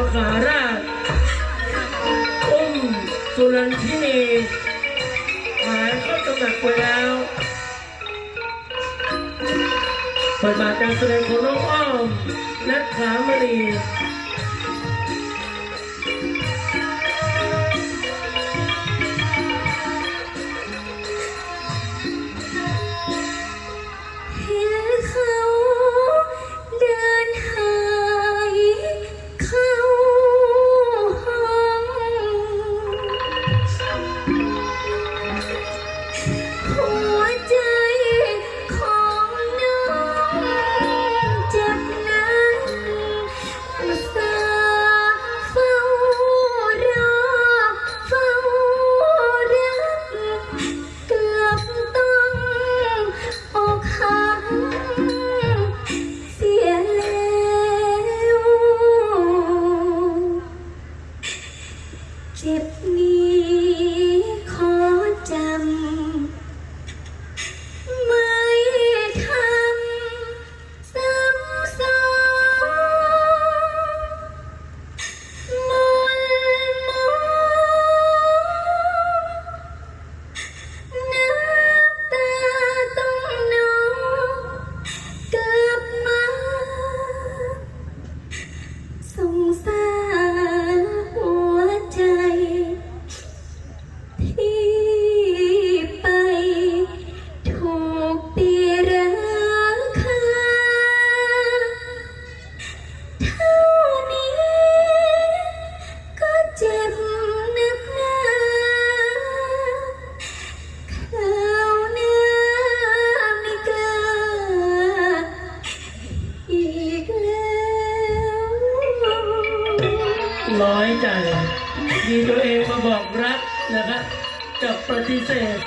มขาราชอุ้มสุรันทินีหายเข้าตำหนักไปแล้วบทบาทการแสดงของน้องอ้อมและขามรี เจ็บนี้ ที่ไป ถูกตีราคาเท่านี้ ก็เจ็บนักหนาคราวหน้าไม่กล้าอีกแล้วน้อยใจมีตัวเองมาบอกรัก นะครับกับปฏิเสธ